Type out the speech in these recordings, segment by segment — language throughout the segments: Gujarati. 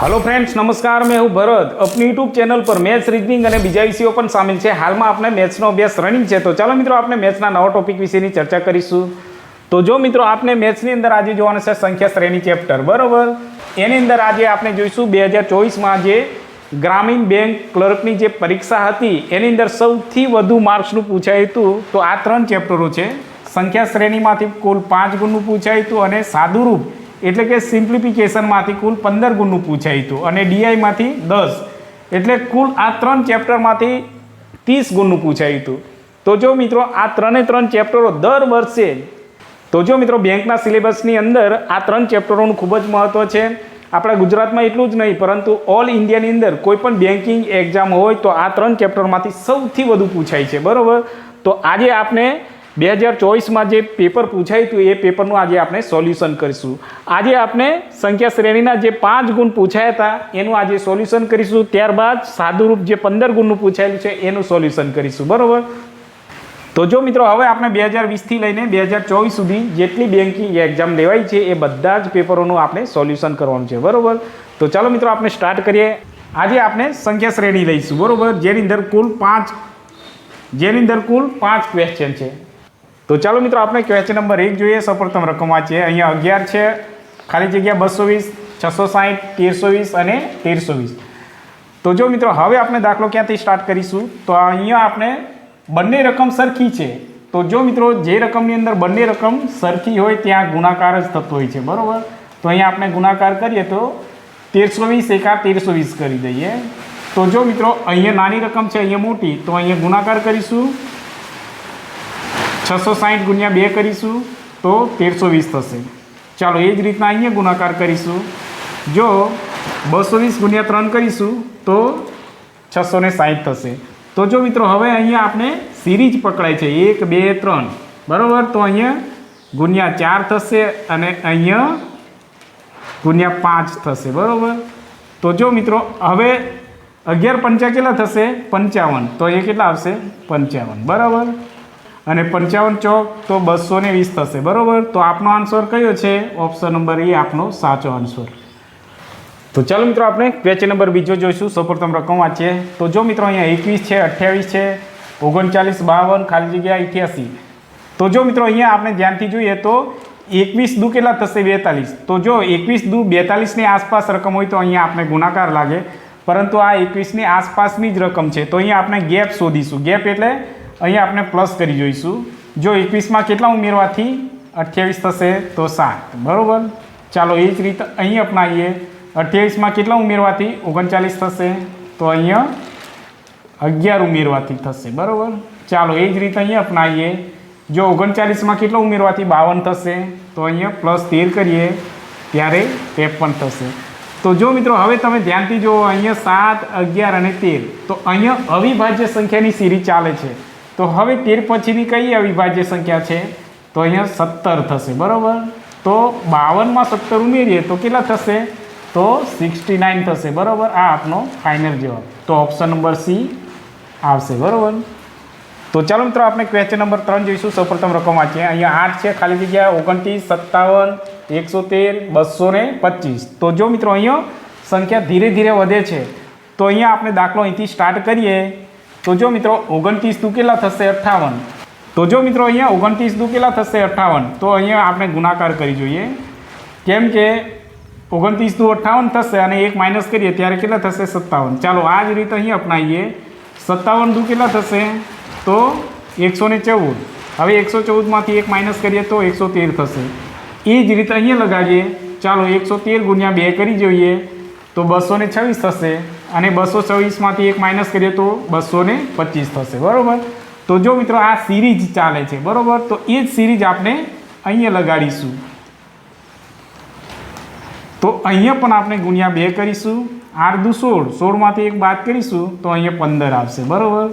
હલો ફ્રેન્ડ્સ નમસ્કાર, મેં હું ભરત. આપની યુટ્યુબ ચેનલ પર મેથ્સ રીઝનિંગ અને બીજા વિષયો પણ સામેલ છે. હાલમાં આપણે મેથ્સનો અભ્યાસ રનિંગ છે. તો ચાલો મિત્રો, આપણે મેથ્સના નવા ટોપિક વિશેની ચર્ચા કરીશું. તો જો મિત્રો આપણે મેથ્સની અંદર આજે જોવાનું છે સંખ્યા શ્રેણી ચેપ્ટર બરાબર? એની અંદર આજે આપણે જોઈશું બે હજાર ચોવીસમાં જે ગ્રામીણ બેંક ક્લર્કની જે પરીક્ષા હતી, એની અંદર સૌથી વધુ માર્ક્સનું પૂછાયું હતું. તો આ ત્રણ ચેપ્ટરો છે. સંખ્યા શ્રેણીમાંથી કુલ પાંચ ગુણનું પૂછાયું હતું અને સાદુરૂપ એટલે કે સિમ્પ્લિફિકેશનમાંથી કુલ પંદર ગુણનું પૂછાયું હતું અને ડીઆઈમાંથી દસ. એટલે કુલ આ ત્રણ ચેપ્ટરમાંથી ત્રીસ ગુણનું પૂછાયું હતું. તો જો મિત્રો આ ત્રણે ત્રણ ચેપ્ટરો દર વર્ષે તો જો મિત્રો બેંકના સિલેબસની અંદર આ ત્રણ ચેપ્ટરોનું ખૂબ જ મહત્ત્વ છે. આપણા ગુજરાતમાં એટલું જ નહીં, પરંતુ ઓલ ઇન્ડિયાની અંદર કોઈ પણ બેન્કિંગ એક્ઝામ હોય તો આ ત્રણ ચેપ્ટરમાંથી સૌથી વધુ પૂછાય છે. બરાબર? તો આજે આપણે બે હજાર ચોવીસમાં જે પેપર પૂછાયું હતું, એ પેપરનું આજે આપણે સોલ્યુશન કરીશું. આજે આપણે સંખ્યા શ્રેણીના જે પાંચ ગુણ પૂછાયા હતા, એનું આજે સોલ્યુશન કરીશું. ત્યારબાદ સાદુરૂપ જે પંદર ગુણનું પૂછાયેલું છે, એનું સોલ્યુશન કરીશું. બરાબર? તો જો મિત્રો, હવે આપણે બે હજાર વીસથી લઈને બે હજાર ચોવીસ સુધી જેટલી બેન્કિંગ એક્ઝામ લેવાય છે, એ બધા જ પેપરોનું આપણે સોલ્યુશન કરવાનું છે. બરાબર? તો ચાલો મિત્રો, આપણે સ્ટાર્ટ કરીએ. આજે આપણે સંખ્યા શ્રેણી લઈશું. બરાબર? જેની અંદર કુલ પાંચ જેની અંદર કુલ પાંચ ક્વેશ્ચન છે. તો ચાલો મિત્રો, આપણે ક્વેશ્ચન નંબર એક જોઈએ. સૌપ્રથમ રકમ વાંચીએ અહીંયા અગિયાર છે. ખાલી જગ્યા બસો વીસ, છસો સાહીઠ, તેરસો વીસ અને તેરસો વીસ. તો જો મિત્રો, હવે આપણે દાખલો ક્યાંથી સ્ટાર્ટ કરીશું? તો અહીંયા આપણે બંને રકમ સરખી છે. તો જો મિત્રો, જે રકમની અંદર બંને રકમ સરખી હોય, ત્યાં ગુણાકાર જ થતો હોય છે. બરાબર? તો અહીંયા આપણે ગુણાકાર કરીએ તો તેરસો વીસ એકા તેરસો વીસ કરી દઈએ. તો જો મિત્રો, અહીંયા નાની રકમ છે, અહીંયા મોટી. તો અહીંયા ગુણાકાર કરીશું. છસો સાહીઠ ગુણ્યા બે કરીશું તો તેરસો વીસ થશે. ચાલો એ જ રીતના અહીંયા ગુણાકાર કરીશું. જો બસો વીસ ગુણ્યા ત્રણ કરીશું તો છસો ને સાહીઠ થશે. તો જો મિત્રો હવે અહીંયા આપણે સિરીજ પકડાય છે. એક, બે, ત્રણ. બરાબર? તો અહીંયા ગુણ્યા ચાર થશે અને અહીંયા ગુણ્યા પાંચ થશે. બરાબર? તો જો મિત્રો હવે અગિયાર પંચા કેટલા થશે? પંચાવન. તો એ કેટલા આવશે? પંચાવન. બરાબર? અને પંચાવન ચોક તો બસો ને વીસ થશે, બરાબર? તો આપનો આન્સર કયો છે? ઓપ્શન નંબર એ આપનો સાચો આન્સર તો ચાલો મિત્રો, આપણે ક્વેશ્ચન નંબર બીજો જોઈશું. સૌપ્રથમ રકમ વાંચીએ. તો જો મિત્રો, અહીંયા એકવીસ છે, અઠ્યાવીસ છે, ઓગણચાલીસ, બાવન, ખાલી જગ્યા અઠ્યાસી તો જો મિત્રો, અહીંયા આપણે ધ્યાનથી જોઈએ તો એકવીસ દુ કેટલા થશે? બેતાલીસ. તો જો એકવીસ દુ બેતાલીસની આસપાસ રકમ હોય તો અહીંયા આપણે ગુણાકાર લાગે. પરંતુ આ એકવીસની આસપાસની જ રકમ છે. તો અહીંયા આપણે ગેપ શોધીશું. ગેપ એટલે અહીંયા આપણે પ્લસ કરી જોઈશું. જો એકવીસમાં કેટલા ઉમેરવાથી અઠ્યાવીસ થશે તો સાત. બરાબર? ચાલો એ જ રીતે અહીં અપનાવીએ. અઠ્યાવીસમાં કેટલા ઉમેરવાથી ઓગણચાલીસ થશે? તો અહીંયા અગિયાર ઉમેરવાથી થશે. બરાબર? ચાલો એ જ રીતે અહીં અપનાવીએ. જો ઓગણચાલીસમાં કેટલા ઉમેરવાથી બાવન થશે? તો અહીંયા પ્લસ તેર કરીએ. ત્યારે ત્રેપન થશે. તો જો મિત્રો, હવે તમે ધ્યાનથી જુઓ, અહીંયા સાત, અગિયાર અને તેર. તો અહીંયા અવિભાજ્ય સંખ્યાની સિરીઝ ચાલે છે. તો હવે તેર પછીની કઈ અવિભાજ્ય સંખ્યા છે? તો અહીંયા સત્તર થશે, બરાબર? તો બાવનમાં સત્તર ઉમેરીએ તો કેટલા થશે? તો સિક્સટી નાઇન થશે, બરાબર? આ આપનો ફાઇનલ જવાબ. તો ઓપ્શન નંબર સી આવશે, બરાબર? તો ચાલો મિત્રો, આપણે ક્વેશ્ચન નંબર ત્રણ જોઈશું. સૌપ્રથમ રકમ વાંચીએ. અહીંયા આઠ છે, ખાલી જગ્યા ઓગણત્રીસ, સત્તાવન એકસો તેર બસો ને પચીસ. તો જો મિત્રો, અહીંયા સંખ્યા ધીરે ધીરે વધે છે. તો અહીંયા આપણે દાખલો અહીંથી સ્ટાર્ટ કરીએ. તો જો મિત્રો ઓગણત્રીસ દુ કેટલા થશે અઠ્ઠાવન. તો જો મિત્રો અહીંયા ઓગણત્રીસ દુ કેટલા થશે અઠ્ઠાવન, તો અહીંયા આપણે ગુણાકાર કરી જોઈએ. કેમ કે ઓગણત્રીસ દુ અઠ્ઠાવન થશે અને એક માઇનસ કરીએ ત્યારે કેટલા થશે? સત્તાવન. ચાલો આ જ રીતે અહીં અપનાવીએ. સત્તાવન દુ કેટલા થશે તો એકસો ને ચૌદ. હવે એકસો ચૌદમાંથી એક માઇનસ કરીએ તો એકસો તેર થશે. એ જ રીતે અહીંયા લગાવીએ. ચાલો એકસો તેર ગુણ્યા બે કરી જોઈએ તો બસો ને છવ્વીસ થશે. અને બસો છવ્વીસમાંથી એક માઇનસ કરીએ તો બસો ને પચીસ થશે, બરાબર? તો જો મિત્રો આ સિરીજ ચાલે છે, બરાબર? તો એ જ સિરીજ આપણે અહીંયા લગાડીશું. તો અહીંયા પણ આપણે ગુણ્યા બે કરીશું. આઠ દુ સોળ સોળમાંથી એક બાદ કરીશું, તો અહીંયા પંદર આવશે, બરાબર?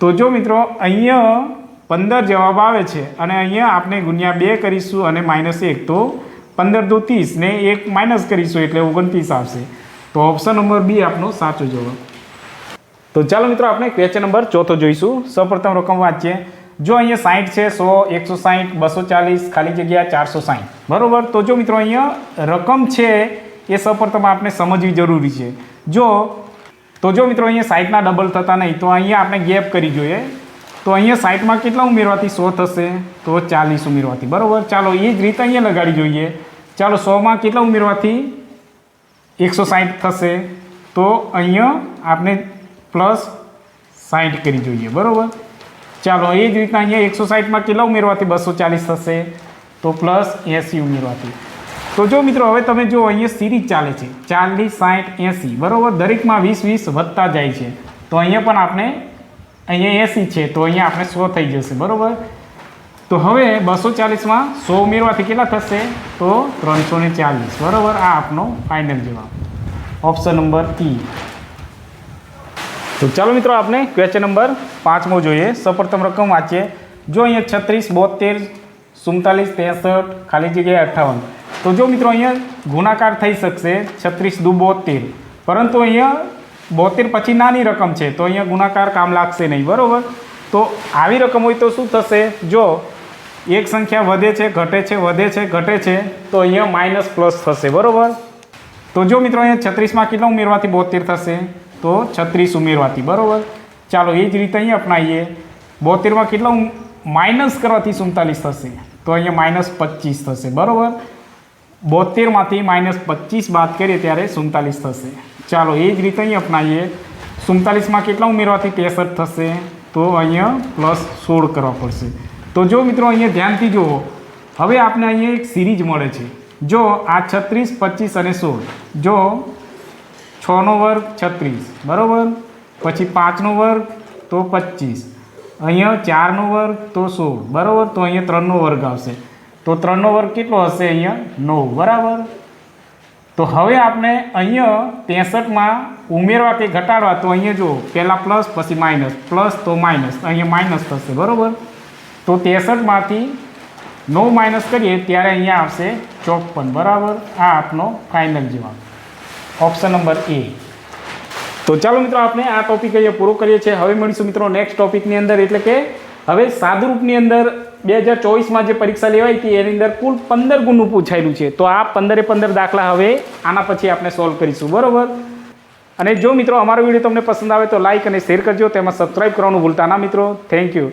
તો જો મિત્રો, અહીંયા પંદર જવાબ આવે છે અને અહીંયા આપણે ગુણ્યા બે કરીશું અને માઇનસ એક, તો પંદર દુ ત્રીસ ને એક માઇનસ કરીશું એટલે ઓગણત્રીસ આવશે. તો ઓપ્શન નંબર બી આપનો સાચો જવાબ. તો ચાલો મિત્રો આપણે ક્વેશ્ચન નંબર ચોથો જોઈશું. સૌપ્રથમ રકમ વાંચીએ. જો અહીંયા સાહીઠ છે, સો, એકસો સાહીઠ બસો ચાલીસ, ખાલી જગ્યા ચારસો સાહીઠ બરાબર? તો જો મિત્રો અહીંયા રકમ છે એ સૌપ્રથમ આપણે સમજવી જરૂરી છે. જો, તો જો મિત્રો અહીંયા સાઈડના ડબલ થતા નહીં, તો અહીંયા આપણે ગેપ કરી જોઈએ. તો અહીંયા સાઈડમાં કેટલા ઉમેરવાથી સો થશે? તો ચાલીસ ઉમેરવાથી. બરાબર? ચાલો એ જ રીતે અહીંયા લગાડી જોઈએ. ચાલો સોમાં કેટલા ઉમેરવાથી? એકસો સાઠ થશે, તો અહીંયા આપણે પ્લસ સાઠ કરી જોઈએ, બરાબર? ચાલો, એ જ રીતના અહીંયા એકસો સાઠમાં કેટલા ઉમેરવાથી બસો ચાલીસ થશે, તો પ્લસ એંસી ઉમેરવાથી. તો જો મિત્રો, હવે તમે જો અહીંયા સિરીઝ ચાલે છે, ચાલીસ સાઠ એંસી, બરાબર? દરેકમાં વીસ વીસ વધતા જાય છે. તો અહીંયા પણ આપણે, અહીંયા એંસી છે, તો અહીંયા આપણે સો થઈ જશે, બરાબર? તો હવે બસો ચાલીસમાં સો ઉમેરવાથી કેટલા થશે? તો ત્રણસો ને ચાલીસ. બરાબર? આ આપનો ફાઇનલ જવાબ. ઓપ્શન નંબર ઈ તો ચાલો મિત્રો, આપણે ક્વેશ્ચન નંબર પાંચમો જોઈએ. સપ્રથમ રકમ વાંચીએ. જો અહીંયા છત્રીસ બોતેર સુડતાલીસ, ત્રેસઠ, ખાલી જગ્યાએ અઠ્ઠાવન. તો જો મિત્રો, અહીંયા ગુણાકાર થઈ શકશે છત્રીસ દુ બોતેર પરંતુ અહીંયા બોતેર પછી નાની રકમ છે. તો અહીંયા ગુણાકાર કામ લાગશે નહીં. બરાબર? તો આવી રકમ હોય તો શું થશે? જો એક સંખ્યા વધે છે ઘટે છે વધે છે ઘટે છે તો અહીંયા માઇનસ પ્લસ થશે બરાબર તો જો મિત્રો અહીંયા છત્રીસમાં કેટલા ઉમેરવાથી બોતેર થશે, તો છત્રીસ ઉમેરવાથી, બરાબર? ચાલો, એ જ રીતે અહીંયા અપનાવીએ. બોતેરમાં કેટલા માઇનસ કરવાથી સુડતાલીસ થશે, તો અહીંયા માઇનસ પચીસ થશે, બરાબર? બોતેરમાંથી માઇનસ પચીસ બાદ કરીએ ત્યારે સુડતાલીસ થશે. ચાલો, એ જ રીતે અહીંયા અપનાવીએ. સુડતાલીસમાં કેટલા ઉમેરવાથી ત્રેસઠ થશે, તો અહીંયા પ્લસ સોળ કરવા પડશે. તો જો મિત્રો અહીંયા ધ્યાનથી જુઓ, હવે આપણે અહીંયા એક સિરીઝ મળે છે. જો આ છત્રીસ, પચીસ અને સોળ, જો છનો વર્ગ છત્રીસ, બરાબર? પછી પાંચનો વર્ગ તો પચીસ, અહીંયા ચારનો વર્ગ તો સોળ, બરાબર? તો અહીંયા ત્રણનો વર્ગ આવશે. તો ત્રણનો વર્ગ કેટલો હશે અહીંયા? નવ, બરાબર? તો હવે આપણે અહીંયા ત્રેસઠમાં ઉમેરવા કે ઘટાડવા, તો અહીંયા જો પહેલાં પ્લસ, પછી માઇનસ, પ્લસ તો માઇનસ, અહીંયા માઇનસ થશે, બરાબર? તો ત્રેસઠમાંથી નવ માઇનસ કરીએ ત્યારે અહીંયા આવશે ચોપન, બરાબર? આ આપનો ફાઇનલ જવાબ. ઓપ્શન નંબર એ તો ચાલો મિત્રો, આપણે આ ટોપિક અહીંયા પૂરો કરીએ છીએ. હવે મળીશું મિત્રો નેક્સ્ટ ટોપિકની અંદર. એટલે કે હવે સાદુરૂપની અંદર બે હજાર ચોવીસમાં જે પરીક્ષા લેવાઈ હતી, એની અંદર કુલ પંદર ગુણનું પૂછાયેલું છે. તો આ પંદરે પંદર દાખલા હવે આના પછી આપણે સોલ્વ કરીશું. બરાબર? અને જો મિત્રો અમારો વીડિયો તમને પસંદ આવે તો લાઇક અને શેર કરજો. તેમાં સબસ્ક્રાઇબ કરવાનું ભૂલતા ના મિત્રો. Thank you